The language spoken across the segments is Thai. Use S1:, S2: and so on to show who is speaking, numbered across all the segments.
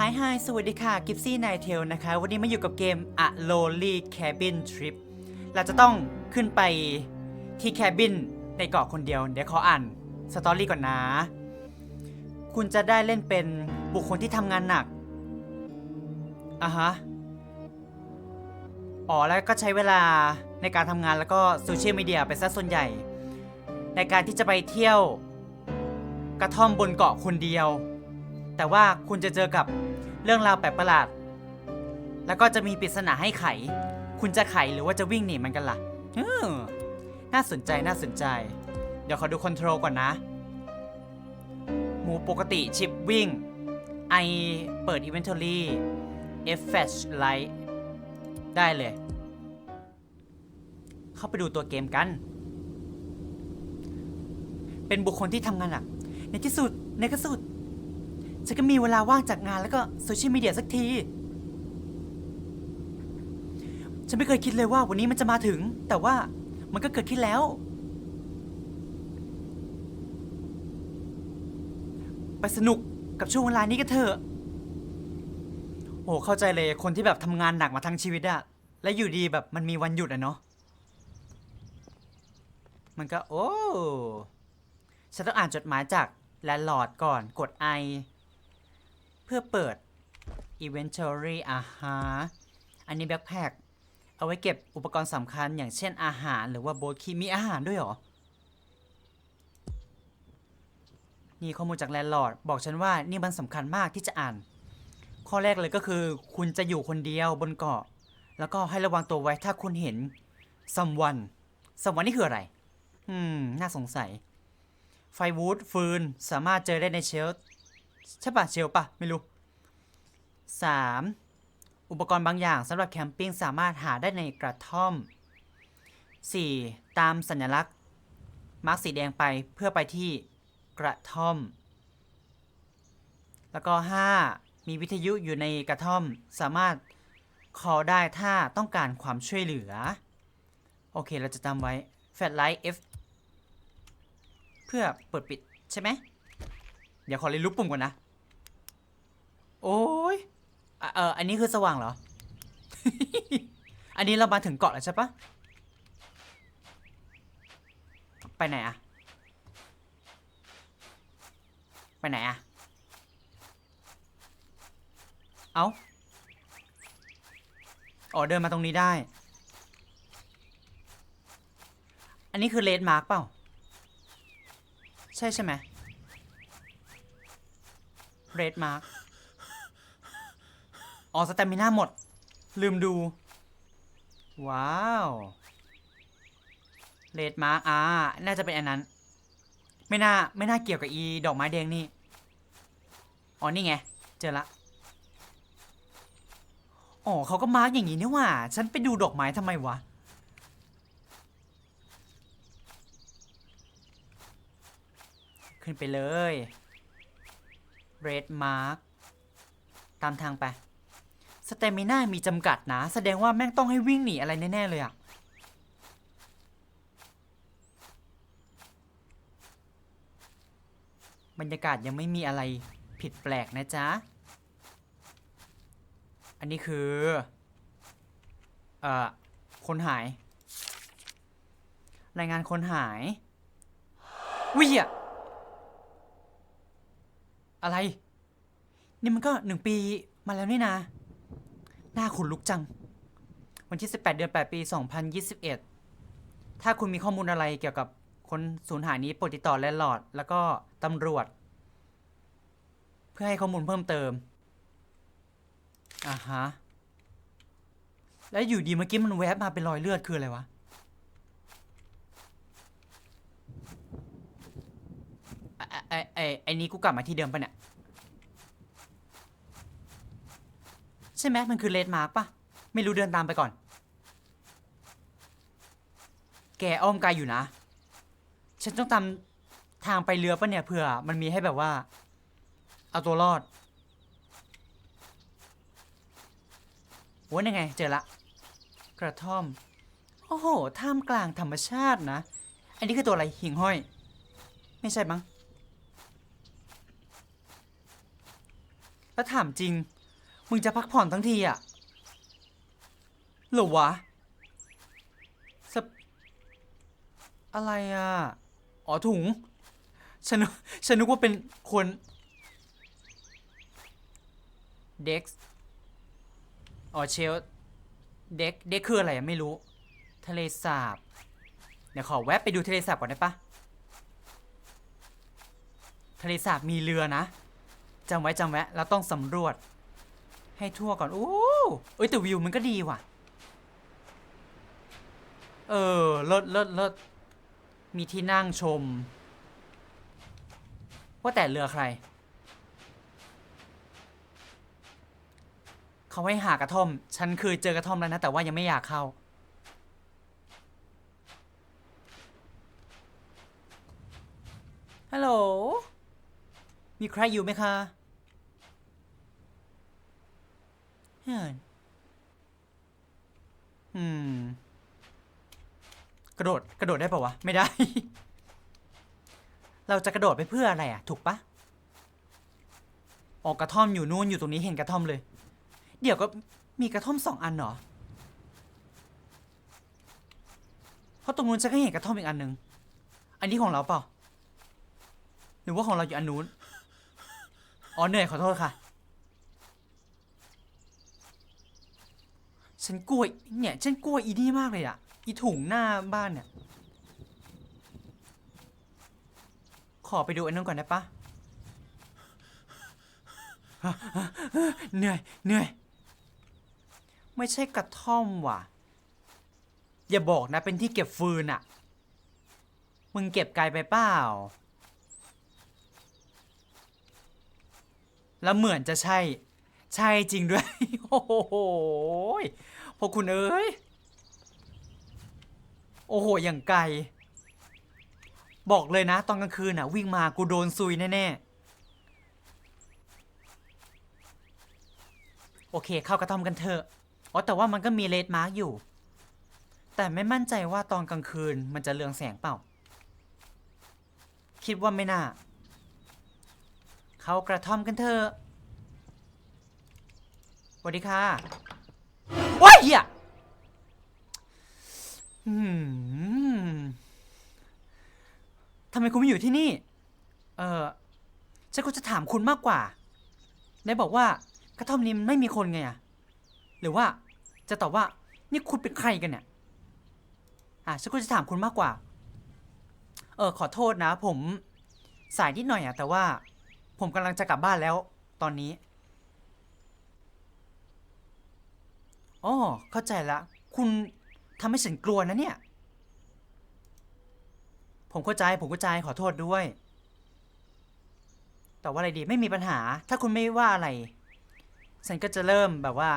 S1: ฮายฮายสวัสดีค่ะ กิฟซี่นายเทลนะคะ วันนี้มาอยู่กับเกม A Lonely Cabin Trip เราจะต้องขึ้นไปที่แคบินในเกาะคนเดียว เดี๋ยวขออ่านสตอรี่ก่อนนะ คุณจะได้เล่นเป็นบุคคลที่ทำงานหนักอะฮะ อ๋อ แล้วก็ใช้เวลาในการทำงานแล้วก็โซเชียลมีเดียเป็นซะส่วนใหญ่ ในการที่จะไปเที่ยว กระท่อมบนเกาะคนเดียว แต่ว่าคุณจะเจอกับเรื่องราวแปลกประหลาด แล้วก็จะมีปริศนาให้ไข คุณจะไขหรือว่าจะวิ่งหนีมันกันล่ะอืมน่าสนใจน่าสนใจ เดี๋ยวขอดูคอนโทรลก่อนนะ หมูปกติชิปวิ่ง ไอเปิด Inventory F Flash Light ได้เลย เข้าไปดูตัวเกมกัน เป็นบุคคลที่ทำงานหนักในที่สุดในที่สุด ฉันก็มีเวลาว่างจากงานแล้วก็โซเชียลมีเดียสักที ฉันไม่เคยคิดเลยว่าวันนี้มันจะมาถึง แต่ว่ามันก็เกิดขึ้นแล้ว ไปสนุกกับช่วงเวลานี้กันเถอะ โอ้เข้าใจเลยคนที่แบบทำงานหนักมาทั้งชีวิตอะและอยู่ดีแบบมันมีวันหยุดอะเนาะ มันก็โอ้ ฉันต้องอ่านจดหมายจากแลนด์ลอร์ดก่อน กด I เพื่อเปิด Inventory อาฮะอันนี้แบ็คแพคเอาไว้เก็บอุปกรณ์สำคัญอย่างเช่นอาหารหรือว่าโบทคีมีอาหารด้วยเหรอ นี่ข้อมูลจากแลนด์ลอร์ดบอกฉันว่านี่มันสำคัญมากที่จะอ่าน ข้อแรกเลยก็คือ คุณจะอยู่คนเดียวบนเกาะ แล้วก็ให้ระวังตัวไว้ถ้าคุณเห็น someone someone นี่คืออะไร อืม น่าสงสัย ไฟวูดฟืนสามารถเจอได้ในเชล ใช่ปะเชลปะไม่รู้ 3. อุปกรณ์บางอย่างสำหรับแคมปิ้งสามารถหาได้ในกระท่อม 4. ตามสัญลักษณ์ มาร์กสีแดงไปเพื่อไปที่กระท่อม แล้วก็ 5. มีวิทยุอยู่ในกระท่อม สามารถ call ได้ถ้าต้องการความช่วยเหลือ โอเค เราจะจำไว้แฟลชไลท์ F เพื่อเปิดปิดใช่ไหม เดี๋ยวขอเรียนรู้ปุ่มก่อนนะ โอ้ยอะเอออันนี้คือสว่างเหรอ อันนี้เรามาถึงเกาะแล้วใช่ปะไปไหนอะไปไหนอะเอาอ๋อเดินมาตรงนี้ได้ อันนี้คือเลดมาร์กเปล่า ใช่ใช่ไหม เรดมาร์กอ๋อสเตมิน่าหมด ลืมดู ว้าวเรดมาร์กอ่า น่าจะเป็นอันนั้น ไม่น่า ไม่น่าเกี่ยวกับอีดอกไม้แดงนี่ อ๋อ นี่ไง เจอละ อ๋อเขาก็มาร์กอย่างนี้นี่ว่า ฉันไปดูดอกไม้ทำไมวะขึ้นไปเลย Red Mark ตามทางไปสเตมิน่ามีจำกัดนะ แสดงว่าแม่งต้องให้วิ่งหนีอะไรแน่ ๆ เลยอะบรรยากาศยังไม่มีอะไรผิดแปลกนะจ๊ะ อันนี้คือ เอ่อ คนหาย รายงานคนหายวิ่งอะ อะไร นี่มันก็หนึ่งปีมาแล้วนี่นะ หน้าขนลุกจัง วันที่ 18 เดือน 8 ปี 2021 ถ้าคุณมีข้อมูลอะไรเกี่ยวกับคนสูญหายนี้โปรดติดต่อแลนด์ลอร์ด แล้วก็ตำรวจ เพื่อให้ข้อมูลเพิ่มเติมอ่าฮะ แล้วอยู่ดีเมื่อกี้มันแวบมาเป็นรอยเลือดคืออะไรวะ ไอ้ไอ้ไอ้ไอนี้กูกลับมาที่เดิมปะเนี่ย ใช่ไหมมันคือเลดมาร์กปะไม่รู้เดินตามไปก่อน แกอ้อมไกลอยู่นะ ฉันต้องตามทางไปเรือปะเนี่ยเผื่อ มันมีให้แบบว่า เอาตัวรอดโว้ยยังไง เจอละ กระท่อม โอ้โหท่ามกลางธรรมชาตินะ อันนี้คือตัวอะไรหิ่งห้อย ไม่ใช่มั้ง แล้วถามจริง มึงจะพักผ่อนทั้งทีอะหรอวะสะอะไรอะอ๋อถุง ฉันนึกฉันนึกว่าเป็นคนเด็กอ๋อเชลเด็กเด็กคืออะไรไม่รู้ ทะเลสาบ เดี๋ยวขอแวะไปดูทะเลสาบก่อนได้ปะทะเลสาบมีเรือนะ จำไว้จำไว้เราต้องสำรวจ ให้ทั่วก่อนโอ้เอ้ยแต่วิวมันก็ดีว่ะ เออเลิศเลิศเลิศมีที่นั่งชม ว่าแต่เรือใคร เขาให้หากระท่อม ฉันเคยเจอกระท่อมแล้วนะ แต่ว่ายังไม่อยากเข้า ฮัลโหล มีใครอยู่ไหมคะเฮ้ย อืม กระโดด กระโดดได้ปะวะ ไม่ได้ เราจะกระโดดไปเพื่ออะไรอะ ถูกปะออกกระท่อมอยู่นู่นอยู่ตรงนี้เห็นกระท่อมเลย เดี๋ยวก็มีกระท่อมสองอันเหรอ เพราะตรงนู้นฉันก็เห็นกระท่อมอีกอันหนึ่งอันนี้ของเราเปล่า หรือว่าของเราอยู่อันนู้น อ๋อเหนื่อยขอโทษค่ะ ฉันกลัวเนี่ยฉันกลัวอีนี่มากเลยอะอีถุงหน้าบ้านเนี่ยขอไปดูอันนั้นก่อนได้ปะเหนื่อยเหนื่อยไม่ใช่กระท่อมว่ะ อย่าบอกนะเป็นที่เก็บฟืนอะมึงเก็บไกลไปเปล่า แล้วเหมือนจะใช่ ใช่จริงด้วย โอ้โห พวกคุณเอ้ย โอ้โห อย่างไกล บอกเลยนะ ตอนกลางคืนน่ะ วิ่งมากูโดนซุยแน่ๆ โอเค เข้ากระท่อมกันเถอะ อ๋อ แต่ว่ามันก็มีเลดมาร์กอยู่ แต่ไม่มั่นใจว่าตอนกลางคืนมันจะเรืองแสงเปล่า คิดว่าไม่น่า เข้ากระท่อมกันเถอะสวัสดีค่ะ ว้ายเหี้ยทำไมคุณไม่อยู่ที่นี่ เออฉันก็จะถามคุณมากกว่า ได้บอกว่ากระท่อมนี้ไม่มีคนไงอะหรือว่าจะตอบว่า นี่คุณเป็นใครกันเนี่ย อะฉันก็จะถามคุณมากกว่า เออ ขอโทษนะ ผมสายนิดหน่อยอะแต่ว่า ผมกำลังจะกลับบ้านแล้ว ตอนนี้ อ๋อเข้าใจละ คุณทำให้ฉันกลัวนะเนี่ย ผมเข้าใจ ผมเข้าใจขอโทษด้วย แต่ว่าอะไรดีไม่มีปัญหา ถ้าคุณไม่ว่าอะไร ฉันก็จะเริ่มแบบว่า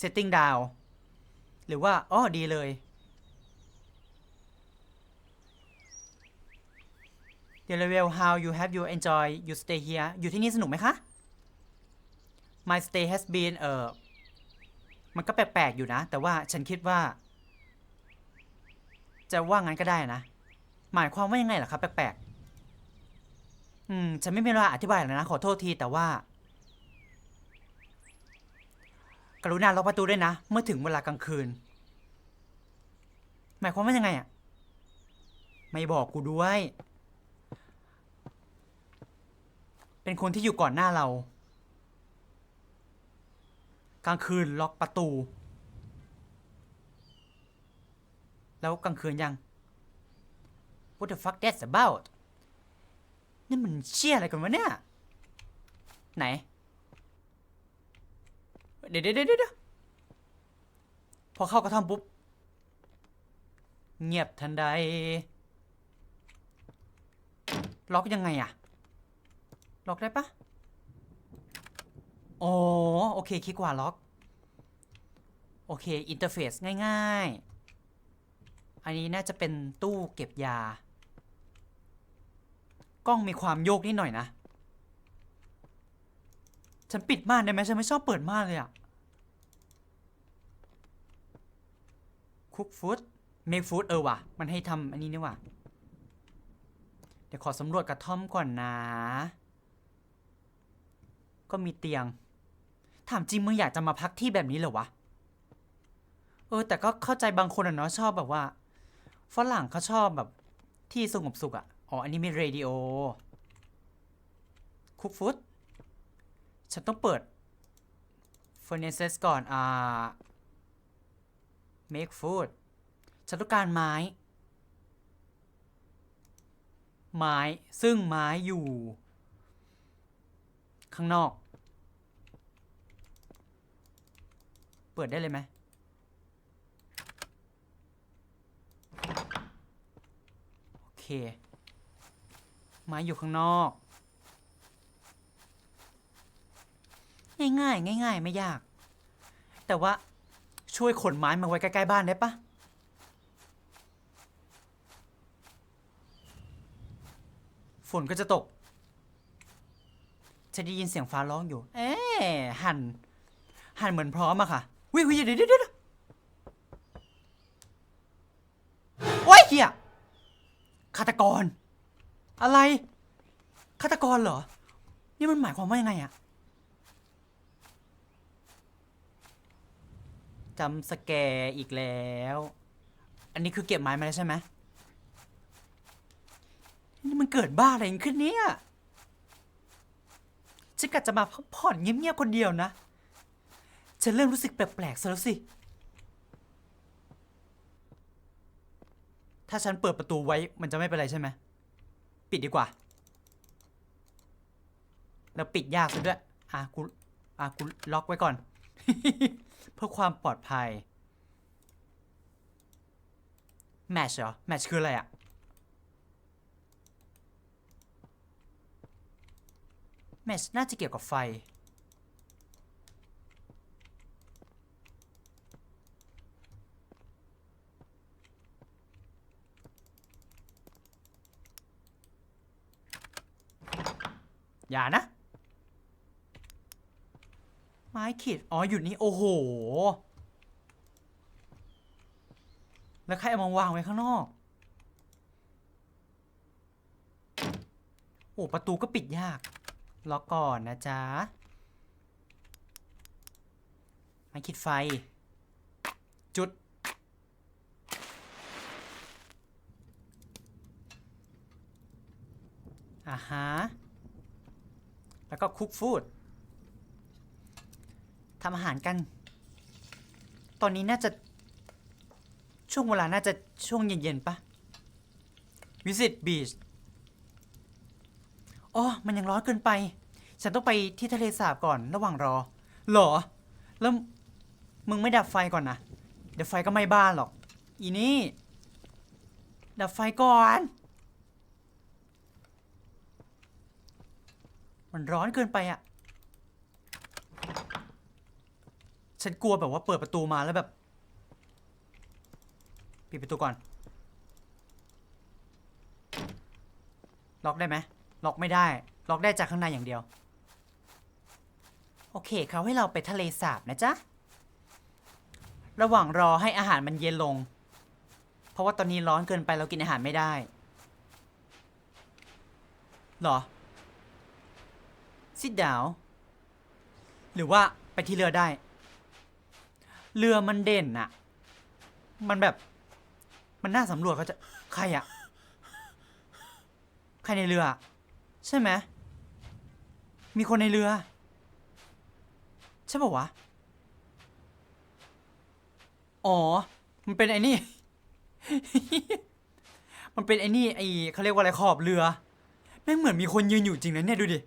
S1: setting down หรือว่าอ๋อดีเลย The level how you have you enjoy you stay here อยู่ที่นี่สนุกไหมคะ My stay has been เออ มันก็แปลกๆอยู่นะ แต่ว่าฉันคิดว่า จะว่างั้นก็ได้นะ หมายความว่ายังไงล่ะครับ แปลกๆ อืม ฉันไม่มีเวลาอธิบายแล้วนะ ขอโทษทีแต่ว่า กรุณาล็อกประตูด้วยนะ เมื่อถึงเวลากลางคืน หมายความว่ายังไงอะ ไม่บอกกูด้วย เป็นคนที่อยู่ก่อนหน้าเรา กลางคืนล็อกประตู แล้วกลางคืนยัง What the fuck that's about นี่มันเชี่ยอะไรกันวะเนี่ย ไหน เดี๋ยวเดี๋ยวเดี๋ยวพอเข้ากระท่อมปุ๊บ เงียบทันใด ล็อกยังไงอะล็อกได้ปะ อ๋อโอเคคลิกขวาล็อก โอเค อินเทอร์เฟซง่ายๆ อันนี้น่าจะเป็นตู้เก็บยา กล้องมีความโยกนิดหน่อยนะ ฉันปิดม่านได้ไหมฉันไม่ชอบเปิดม่านเลยอะคุกฟู้ดเมคฟู้ดเออว่ะ มันให้ทำอันนี้นี่ว่ะ เดี๋ยวขอสำรวจกระท่อมก่อนนะ ก็มีเตียง ถามจริงมึงอยากจะมาพักที่แบบนี้เหรอวะ เออ แต่ก็เข้าใจบางคนอะเนาะชอบแบบว่า ฝรั่งเขาชอบแบบที่สงบสุขอะอ๋อ อันนี้มีเรดิโอ คุกฟุต ฉันต้องเปิด furnaces ก่อน อ่า make food ฉันต้องการไม้ ไม้ ซึ่งไม้อยู่ ข้างนอก เปิดได้เลยไหมโอเค ไม้อยู่ข้างนอก ง่ายๆง่ายๆ ไม่ยาก แต่ว่าช่วยขนไม้มาไว้ใกล้ๆบ้านได้ปะฝนก็จะตก จะได้ยินเสียงฟ้าร้องอยู่ เอ๊ะหัน หันเหมือนพร้อมอะค่ะ วิวเดี๋ยวเดี๋ยวเดี๋ยวโอ้ยเฮียฆาตกร อะไรฆาตกรเหรอ นี่มันหมายความว่ายังไงอะจำสแกอีกแล้ว อันนี้คือเก็บไม้มาแล้วใช่ไหมนี่มันเกิดบ้าอะไรขึ้นเนี่ยฉันกะจะมาพักผ่อนเงียบๆคนเดียวนะ ฉันเริ่มรู้สึกแปลกๆซะแล้วสิ ถ้าฉันเปิดประตูไว้มันจะไม่เป็นไรใช่ไหม ปิดดีกว่า แล้วปิดยากซะด้วย อะกู อะกูล็อกไว้ก่อน เพื่อความปลอดภัย แมชเหรอ แมชคืออะไรอะแมชน่าจะเกี่ยวกับไฟ อย่านะ ไม้ขีด อ๋ออยู่นี่โอ้โห แล้วใครเอามาวางไว้ข้างนอก โอ้ ประตูก็ปิดยาก ล็อกก่อนนะจ๊ะ ไม้ขีดไฟ จุดอ่าฮะ แล้วก็คุกฟูดทำอาหารกัน ตอนนี้น่าจะช่วงเวลาน่าจะช่วงเย็นๆปะวิสิตบีชอ๋อ มันยังร้อนเกินไป ฉันต้องไปที่ทะเลสาบก่อนระหว่างรอ หรอ แล้วมึงไม่ดับไฟก่อนนะ เดี๋ยวไฟก็ไม้บ้านหรอก อีนี่ ดับไฟก่อน มันร้อนเกินไปอะฉันกลัวแบบว่าเปิดประตูมาแล้วแบบ ปิดประตูก่อน ล็อกได้ไหมล็อกไม่ได้ ล็อกได้จากข้างในอย่างเดียว โอเคเขาให้เราไปทะเลสาบนะจ๊ะ ระหว่างรอให้อาหารมันเย็นลง เพราะว่าตอนนี้ร้อนเกินไปเรากินอาหารไม่ได้หรอ sit down หรือว่าไปที่เรือได้ เรือมันเด่นอะมันแบบ มันน่าสำรวจเขาจะ ใครอะใครในเรือ ใช่ไหม มีคนในเรือ ใช่ป่าวะ อ๋อ มันเป็นไอ้นี่ มันเป็นไอ้นี่ไอ้เขาเรียกว่าอะไรขอบเรือแม่งเหมือนมีคนยืนอยู่จริงนะเนี่ยดูดิ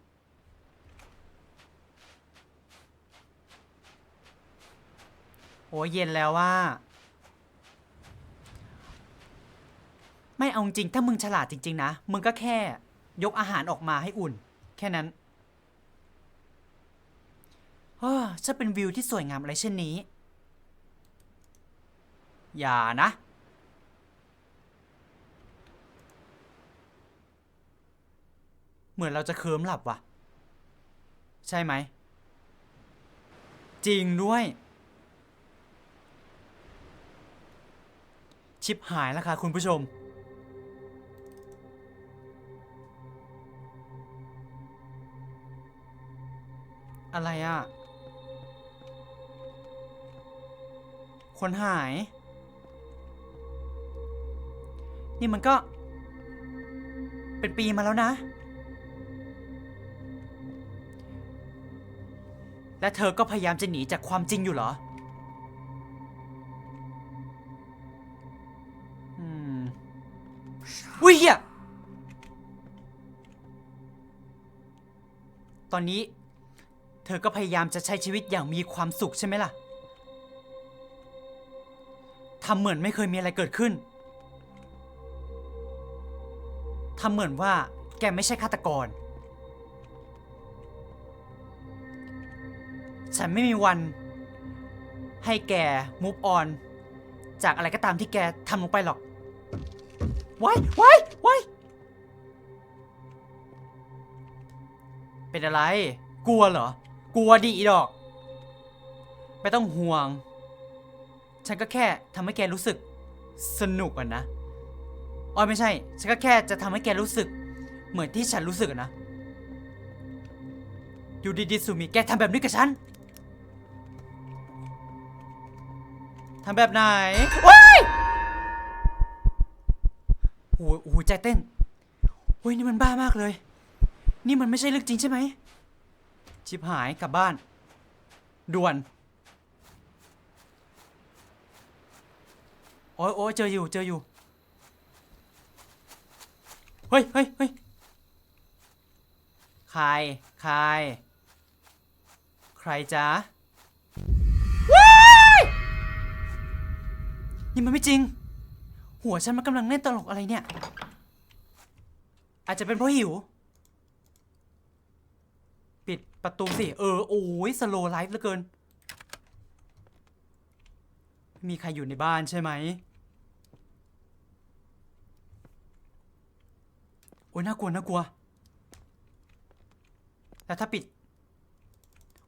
S1: โอ้เย็นแล้วว่า ไม่เอาจริง ถ้ามึงฉลาดจริง ๆ นะ มึงก็แค่ ยกอาหารออกมาให้อุ่น แค่นั้นเฮ้อจะเป็นวิวที่สวยงามอะไรเช่นนี้ อย่านะ เหมือนเราจะเคิมหลับว่ะ ใช่ไหม จริงด้วย ชิปหายแล้วค่ะคุณผู้ชม อะไรอะ่ะ คนหาย นี่มันก็ เป็นปีมาแล้วนะ และเธอก็พยายามจะหนีจากความจริงอยู่เหรอ อนนี้ เธอก็พยายามจะใช้ชีวิตอย่างมีความสุขใช่ไหมล่ะทำเหมือนไม่เคยมีอะไรเกิดขึ้นทำเหมือนว่าแกไม่ใช่ฆาตกร ฉันไม่มีวัน ให้แก move on จากอะไรก็ตามที่แกทำลงไปหรอกว้ายว้ายว้ เป็นอะไร กลัวเหรอ กลัวดีอีดอก ไม่ต้องห่วง ฉันก็แค่ทำให้แกรู้สึกสนุกอะนะอ๋อไม่ใช่ ฉันก็แค่จะทำให้แกรู้สึก เหมือนที่ฉันรู้สึกนะ อยู่ดีๆสุมิแกทำแบบนี้กับฉันทำแบบไหนว้ายโอ้ยโอ้ยใจเต้นโอ้ยนี่มันบ้ามากเลย นี่มันไม่ใช่เรื่องจริงใช่ไหม ชิบหายกลับบ้าน ด่วน โอ้ยโอ้ยเจออยู่ เจออยู่ เฮ้ยเฮ้ยเฮ้ยใคร ใคร ใครจ๊ะว้ายนี่มันไม่จริง หัวฉันมันกำลังเล่นตลกอะไรเนี่ย อาจจะเป็นเพราะหิว ประตูสิ เออ โอ้ยสโลไลฟ์เหลือเกิน มีใครอยู่ในบ้านใช่ไหม โอ้ยน่ากลัวน่ากลัว แล้วถ้าปิด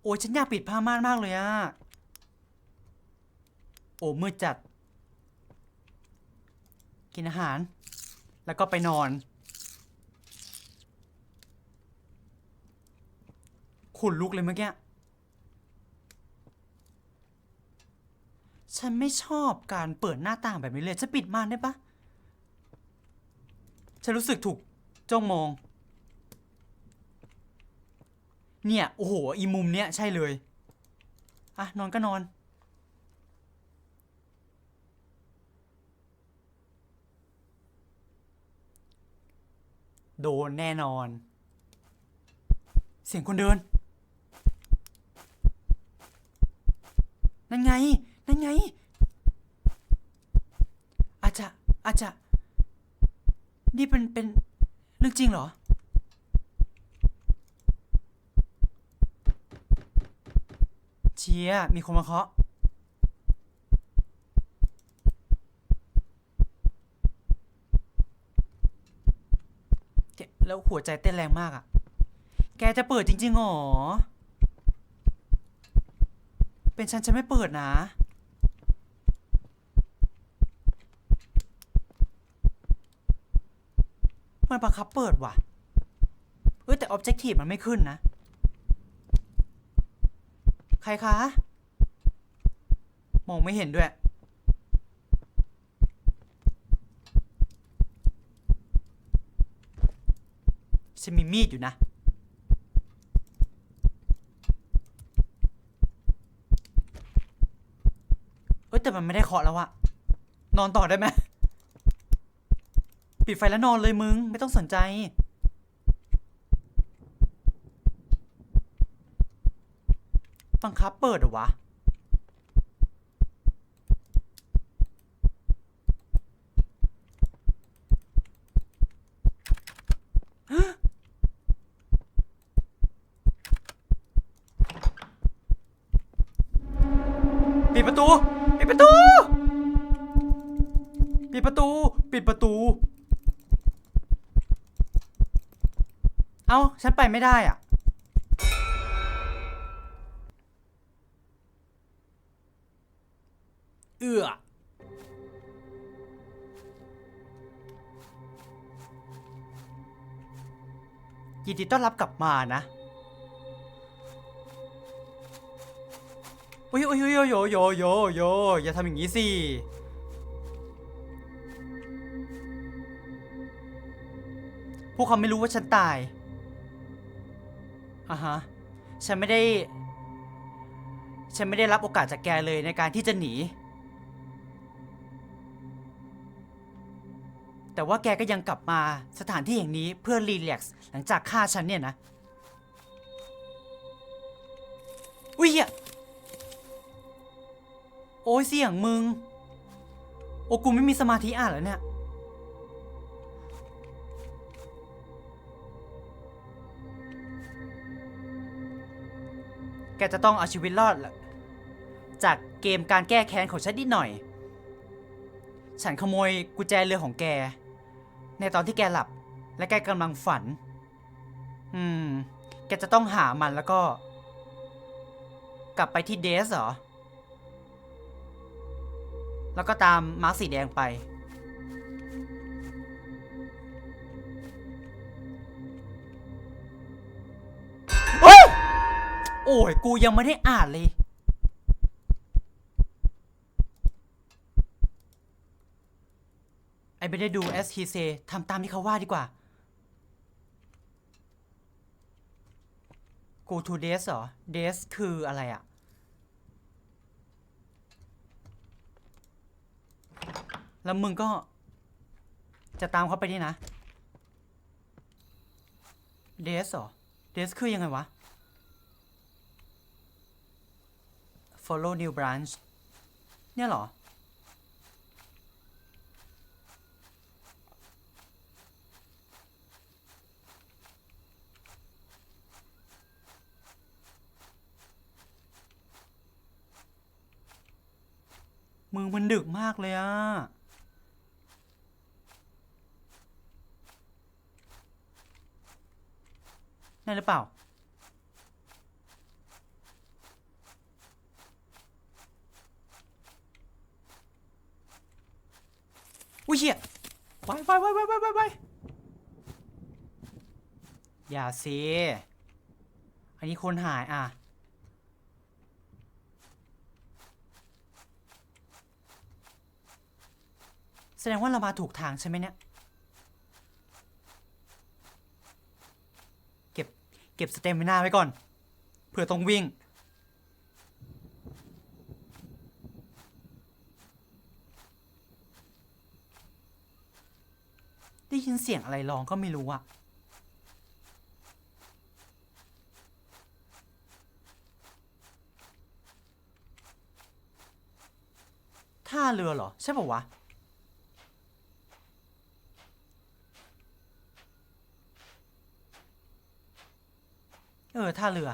S1: โอ้ยฉันอยากปิดผ้าม่านมากเลยอะโอ้มืดจัด กินอาหาร แล้วก็ไปนอน ขนลุกเลยเมื่อกี้ ฉันไม่ชอบการเปิดหน้าต่างแบบนี้เลย จะปิดม่านได้ปะ ฉันรู้สึกถูกจ้องมอง เนี่ย โอ้โห อีมุมเนี้ยใช่เลย อะ นอนก็นอนโดนแน่นอน เสียงคนเดิน นั่นไง นั่นไง อาจจะ อาจจะ นี่เป็น เป็นเรื่องจริงเหรอ เชียร์มีคนมาเคาะแกแล้วหัวใจเต้นแรงมากอะ่ะ แกจะเปิดจริงๆหรอ เป็นฉันจะไม่เปิดนะ มันบังคับเปิดว่ะ เอ้ยแต่ Objective มันไม่ขึ้นนะ ใครคะ มองไม่เห็นด้วย ฉันมีมีดอยู่นะ เอ้ย แต่มันไม่ได้เคาะแล้วอะนอนต่อได้ไหมปิดไฟแล้วนอนเลยมึง ไม่ต้องสนใจ บังคับเปิดหรอวะ ปิดประตู ประตู ปิดประตู ปิดประตู เอ้าฉันไปไม่ได้อะ เอื้อยินดีต้อนรับกลับมานะ อุ้ยอุ้ยอุ้ยโยโยโยโยโยอย่าทำอย่างนี้สิพวกเขาไม่รู้ว่าฉันตายอะฮะฉันไม่ได้ ฉันไม่ได้รับโอกาสจากแกเลยในการที่จะหนี แต่ว่าแกก็ยังกลับมาสถานที่อย่างนี้เพื่อรีแลกซ์หลังจากฆ่าฉันเนี่ยนะ อุ้ยเหี้ย โอ้ยเสียงมึง โอ้กูไม่มีสมาธิอ่านแล้วเนี่ย แกจะต้องเอาชีวิตรอดละจากเกมการแก้แค้นของฉันนิดหน่อย ฉันขโมยกุญแจเรือของแก ในตอนที่แกหลับ และแกกำลังฝัน อืม แกจะต้องหามันแล้วก็ กลับไปที่เดสเหรอ แล้วก็ตามมาร์คสีแดงไป โอ้ยโอ้ย กูยังไม่ได้อ่านเลย ไอ้ไม่ได้ดู as he say ทำตามที่เขาว่าดีกว่า go to des เหรอ des คืออะไรอะ แล้วมึงก็ จะตามเขาไปนี่นะ des เหรอ des คือยังไงวะ follow new branch เนี่ยหรอมึงมันดึกมากเลยอะ นั่นหรือเปล่า อุ้ยเหี้ยไปไปไปไปไปไปไปอย่าสิอันนี้คนหายอะ แสดงว่าเรามาถูกทางใช่ไหมเนี่ย เก็บ เก็บสเตมินาไว้ก่อน เผื่อต้องวิ่ง ได้ยินเสียงอะไรร้องก็ไม่รู้อะท่าเรือเหรอ ใช่ป่าวะ เออท่าเรือ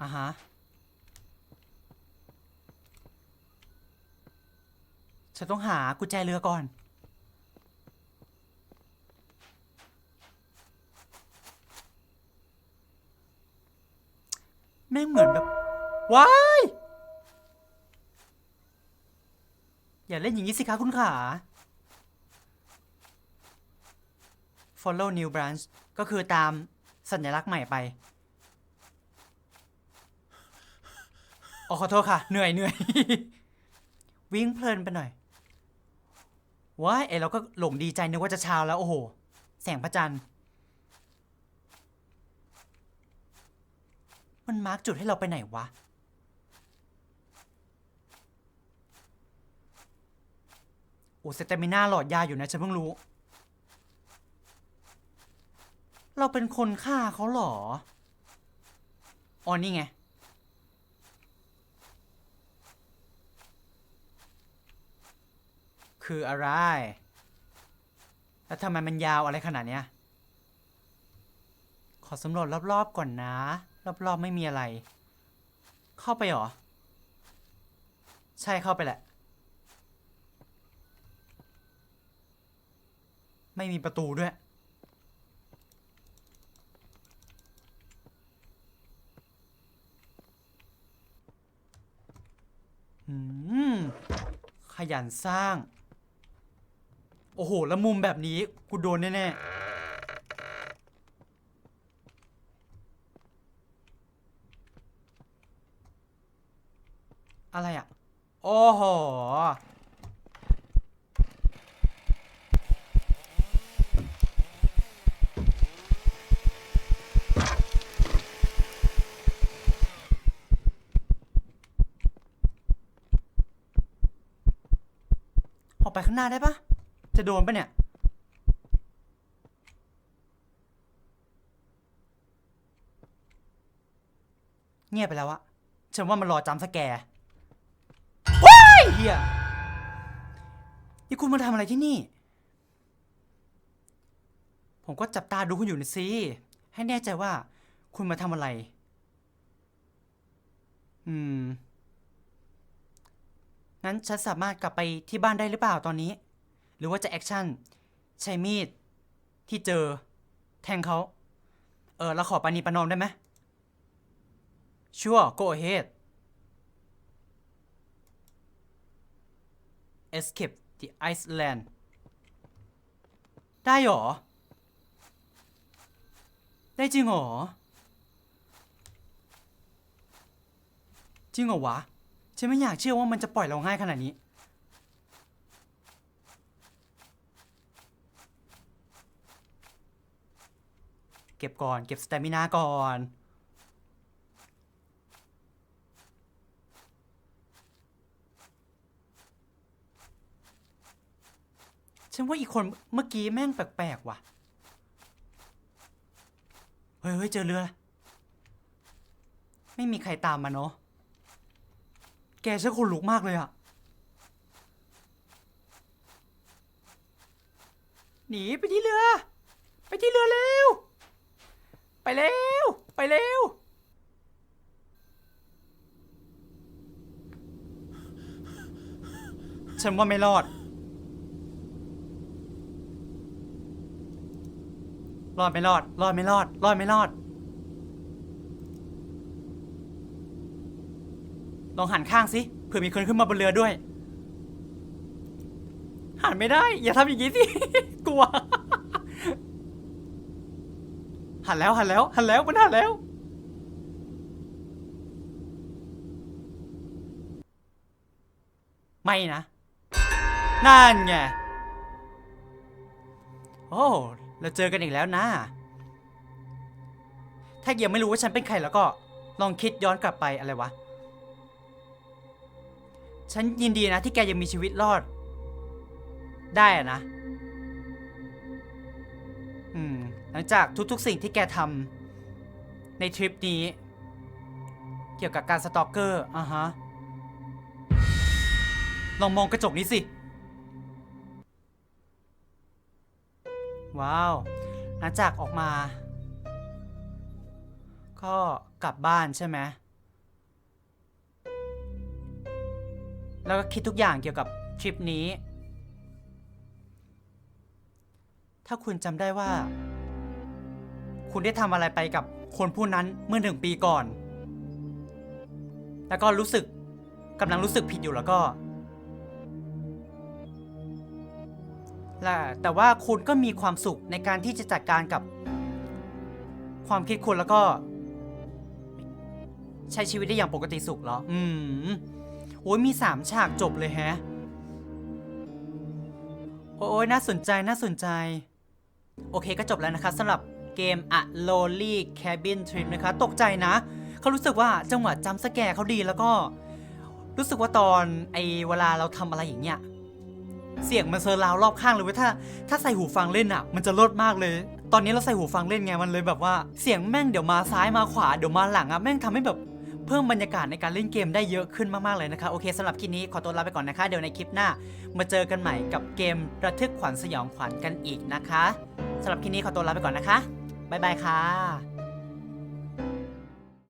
S1: อ่าฮะ ฉันต้องหากุญแจเรือก่อน แม่งเหมือนแบบ ว้าย อย่าเล่นอย่างนี้สิคะคุณขา follow new branch ก็คือตามสัญลักษณ์ใหม่ไปอ๋อขอโทษค่ะ เหนื่อยเหนื่อย วิ่งเพลินไปหน่อย ว้ายไอเราก็หลงดีใจนึกว่าจะเช้าแล้ว โอ้โห แสงพระจันทร์ มันมาร์กจุดให้เราไปไหนวะโอ้เตมิน่าหลอดยาอยู่นะ ฉันเพิ่งรู้ เราเป็นคนฆ่าเขาหรอ อ๋อ นี่ไง คืออะไร แล้วทำไมมันยาวอะไรขนาดเนี้ย ขอสำรวจรอบๆก่อนนะ รอบๆ ไม่มีอะไร เข้าไปหรอ ใช่เข้าไปแหละ ไม่มีประตูด้วย อืมขยันสร้าง โอ้โห แล้วมุมแบบนี้กูโดนแน่ อะไรอะ โอ้โห ออกไปข้างห น้าได้ปะจะโดนปะเนี่ย เงียบไปแล้วอะฉันว่ามันรอจำสแกร์ว้ายเฮียนี่คุณมาทำอะไรที่นี่ ผมก็จับตาดูคุณอยู่นะสิให้แน่ใจว่าคุณมาทำอะไร อืม งั้นฉันสามารถกลับไปที่บ้านได้หรือเปล่าตอนนี้ หรือว่าจะแอคชั่นใช้มีดที่เจอ แทงเขาเออเราขอปานีปนอมได้ไหม Sure go ahead Escape the Iceland ได้หรอ ได้จริงเหรอ จริงเหรอวะ ฉันไม่อยากเชื่อว่ามันจะปล่อยเราง่ายขนาดนี้ เก็บก่อน เก็บสเตมินาก่อน ฉันว่าอีกคนเมื่อกี้แม่งแปลกๆว่ะ เฮ้ยเฮ้ยเจอเรือไม่มีใครตามมาเนาะ แกฉันขนลุกมากเลยอะหนีไปที่เรือ ไปที่เรือเร็ว ไปเร็ว ไปเร็ว ฉันว่าไม่รอด รอดไม่รอด รอดไม่รอด รอดไม่รอด ลองหันข้างสิเผื่อมีคนขึ้นมาบนเรือด้วย หันไม่ได้ อย่าทำอย่างนี้สิ กลัว หันแล้วหันแล้วหันแล้วมันหันแล้ว ไม่นะ นั่นไง โอ้เราเจอกันอีกแล้วนะ ถ้ายังไม่รู้ว่าฉันเป็นใครแล้วก็ ลองคิดย้อนกลับไปอะไรวะ ฉันยินดีนะที่แกยังมีชีวิตรอด ได้อะนะ อืม หลังจากทุกๆสิ่งที่แกทำในทริปนี้ เกี่ยวกับการสตอกเกอร์อะฮะ ลองมองกระจกนี้สิ ว้าว หลังจากออกมา ก็กลับบ้านใช่ไหม แล้วก็คิดทุกอย่างเกี่ยวกับทริปนี้ ถ้าคุณจำได้ว่า คุณได้ทำอะไรไปกับคนผู้นั้นเมื่อหนึ่งปีก่อน แล้วก็รู้สึกกำลังรู้สึกผิดอยู่แล้วก็และแต่ว่าคุณก็มีความสุขในการที่จะจัดการกับความคิดคุณแล้วก็ ใช้ชีวิตได้อย่างปกติสุขเหรอ อืม โอ้ยมีสามฉากจบเลยแฮะ โอ้ยน่าสนใจน่าสนใจ โอเคก็จบแล้วนะคะสำหรับเกม A Lonely Cabin Trip นะคะ ตกใจนะเขารู้สึกว่าจังหวะจำสแกร์เขาดีแล้วก็ รู้สึกว่าตอนไอเวลาเราทำอะไรอย่างเงี้ยเสียงมันเซอร์ราวรอบข้างเลยเว้ยถ้า ถ้าใส่หูฟังเล่นอะ มันจะลดมากเลย ตอนนี้เราใส่หูฟังเล่นไงมันเลยแบบว่าเสียงแม่งเดี๋ยวมาซ้ายมาขวาเดี๋ยวมาหลังอะแม่งทำให้แบบ เพิ่มบรรยากาศในการเล่นเกมได้เยอะขึ้นมากๆเลยนะคะโอเคสำหรับคลิปนี้ขอตัวลาไปก่อนนะคะ เดี๋ยวในคลิปหน้า มาเจอกันใหม่กับเกมระทึกขวัญสยองขวัญกันอีกนะคะสำหรับคลิปนี้ขอตัวลาไปก่อนนะคะบ๊ายบายค่ะ